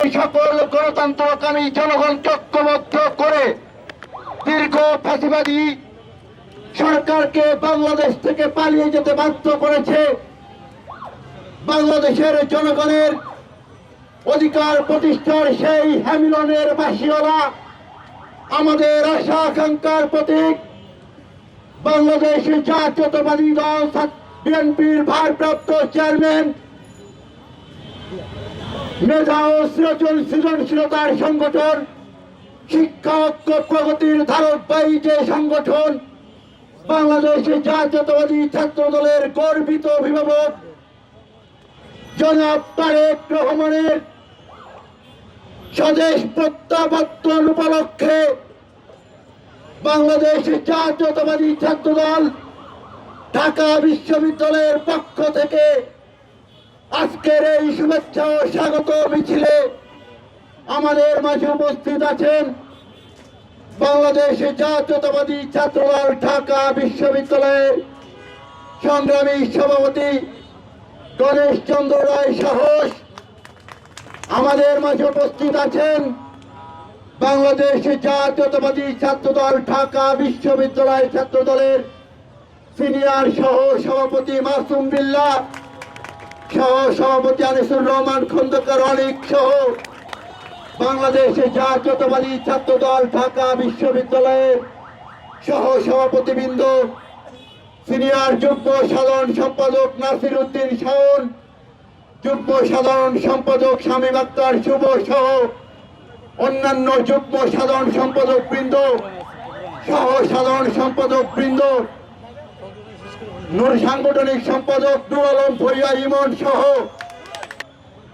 সকল গণতন্ত্রকামী জনগণকে ঐক্যবদ্ধ করে দীর্ঘ ফাঁসিবাদী সরকারকে বাংলাদেশ থেকে পালিয়ে যেতে বাধ্য করেছে। বাংলাদেশের জনগণের অধিকার প্রতিষ্ঠার সেই হ্যামিলনের বাসিওয়ালা আমাদের আশা আকাঙ্ক্ষার প্রতীক। বাংলাদেশ জাতীয়তাবাদী দল, বিএনপির ভারপ্রাপ্ত চেয়ারম্যান মেধা ও সৃজন সৃজনশীলতার সংগঠন, শিক্ষা ঐক্য প্রগতির ধারকবাহী যে সংগঠন, বাংলাদেশ জাতীয়তাবাদী ছাত্র দলের গর্বিত অভিভাবক জনাব তারেক রহমানের স্বদেশ প্রত্যাবর্তন উপলক্ষে বাংলাদেশ জাতীয়তাবাদী ছাত্র দল ঢাকা বিশ্ববিদ্যালয়ের পক্ষ থেকে আজকের এই শুভেচ্ছা ও স্বাগত মিছিলে আমাদের মাঝে উপস্থিত আছেন বাংলাদেশ জাতীয়তাবাদী ছাত্রদল ঢাকা বিশ্ববিদ্যালয়ের সংগ্রামী সভাপতি গণেশ চন্দ্র রায় সাহস। আমাদের মাঝে উপস্থিত আছেন বাংলাদেশ জাতীয়তাবাদী ছাত্রদল ঢাকা বিশ্ববিদ্যালয় ছাত্রদলের সিনিয়র সহ সভাপতি মাসুম বিল্লাহ। সহ সভাপতি আনিসুর রহমান, খন্দকার অনিক সহ বাংলাদেশে জাতীয়তাবাদী ছাত্র দল ঢাকা বিশ্ববিদ্যালয়ের সহ সভাপতিবৃন্দ, সিনিয়র যুগ্ম সাধারণ সম্পাদক নাসির উদ্দিন শাওন, যুগ্ম সাধারণ সম্পাদক শামীম আক্তার শুভ সহ অন্যান্য যুগ্ম সাধারণ সম্পাদক বৃন্দ সহ সাধারণ সম্পাদক বৃন্দ নূর সাংগঠনিক সম্পাদক নুর আলম ফরিয়া ইমন সহ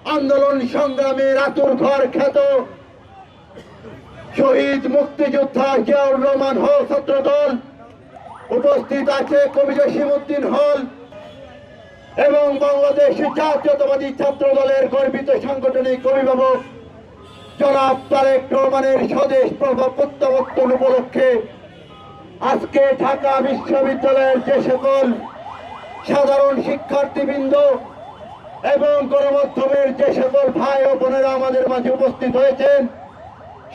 আন্দোলন সংগ্রামের আতুর ঘর খ্যাত শহীদ মুক্তিযোদ্ধা জিয়াউর রহমান হল ছাত্র দল উপস্থিত আছে কবি জসিমুদ্দিন হল এবং বাংলাদেশ জাতীয়তাবাদী ছাত্র দলের গর্বিত সাংগঠনিক অভিভাবক জনাব তারেক রহমানের স্বদেশ প্রভাব প্রত্যাবর্তন উপলক্ষে আজকে ঢাকা বিশ্ববিদ্যালয়ের যে সকল সাধারণ শিক্ষার্থীবৃন্দ এবং গণমাধ্যমের যে সকল ভাই ও বোনেরা আমাদের মাঝে উপস্থিত হয়েছেন,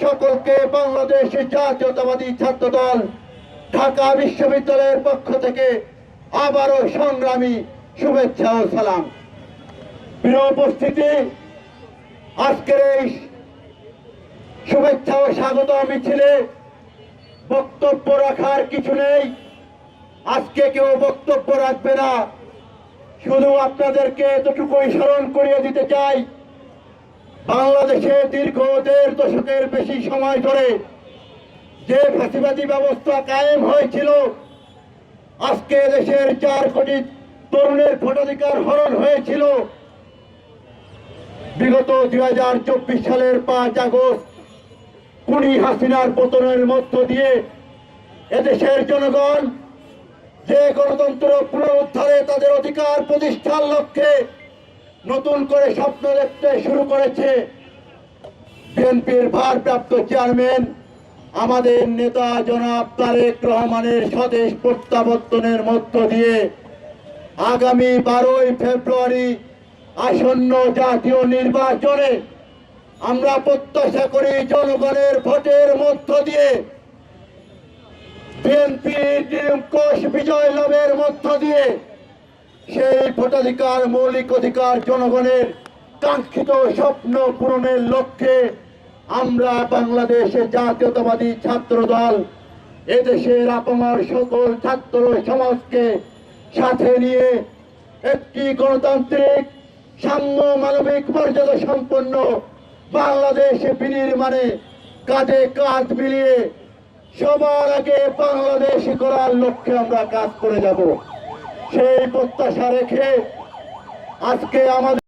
সকলকে বাংলাদেশ জাতীয়তাবাদী ছাত্র দল ঢাকা বিশ্ববিদ্যালয়ের পক্ষ থেকে আবারও সংগ্রামী শুভেচ্ছা ও সালাম। প্রিয় উপস্থিতি, আজকের এই শুভেচ্ছা ও স্বাগত মিছিলে বক্তব্য রাখার কিছু নেই। আজকে কেউ বক্তব্য রাখবে না। শুধু আপনাদেরকে এতটুকুই স্মরণ করিয়ে দিতে চাই। বাংলাদেশে দীর্ঘ দেড় দশকের বেশি সময় ধরে যে ফাঁসিবাদী ব্যবস্থা কায়েম হয়েছিল, আজকে দেশের চার কোটি তরুণের ভোটাধিকার হরণ হয়েছিল। বিগত দুই হাজার চব্বিশ সালের পাঁচ আগস্ট কুড়ি হাসিনার পতনের মধ্য দিয়ে এদেশের জনগণ যে গণতন্ত্র পুনরুদ্ধারে তাদের অধিকার প্রতিষ্ঠার লক্ষ্যে নতুন করে স্বপ্ন দেখতে শুরু করেছে, বিএনপির ভারপ্রাপ্ত চেয়ারম্যান, আমাদের নেতা জনাব তারেক রহমানের স্বদেশ প্রত্যাবর্তনের মধ্য দিয়ে আগামী বারোই ফেব্রুয়ারি আসন্ন জাতীয় নির্বাচনে আমরা প্রত্যাশা করি জনগণের ভোটের মধ্য দিয়ে বিএনপির কোষ বিজয় লাভের মধ্য দিয়ে সেই ভোটাধিকার, মৌলিক অধিকার, জনগণের কাঙ্ক্ষিত স্বপ্ন পূরণের লক্ষ্যে আমরা বাংলাদেশের জাতীয়তাবাদী ছাত্র দল এদেশের আপনার সকল ছাত্র সমাজকে সাথে নিয়ে একটি গণতান্ত্রিক, সাম্য মানবিক মর্যাদা সম্পন্ন বাংলাদেশ বিনির্মাণে কাঁধে কাজ মিলিয়ে সবার আগে বাংলাদেশ করার লক্ষ্যে আমরা কাজ করে যাব। সেই প্রত্যাশা রেখে আজকে আমাদের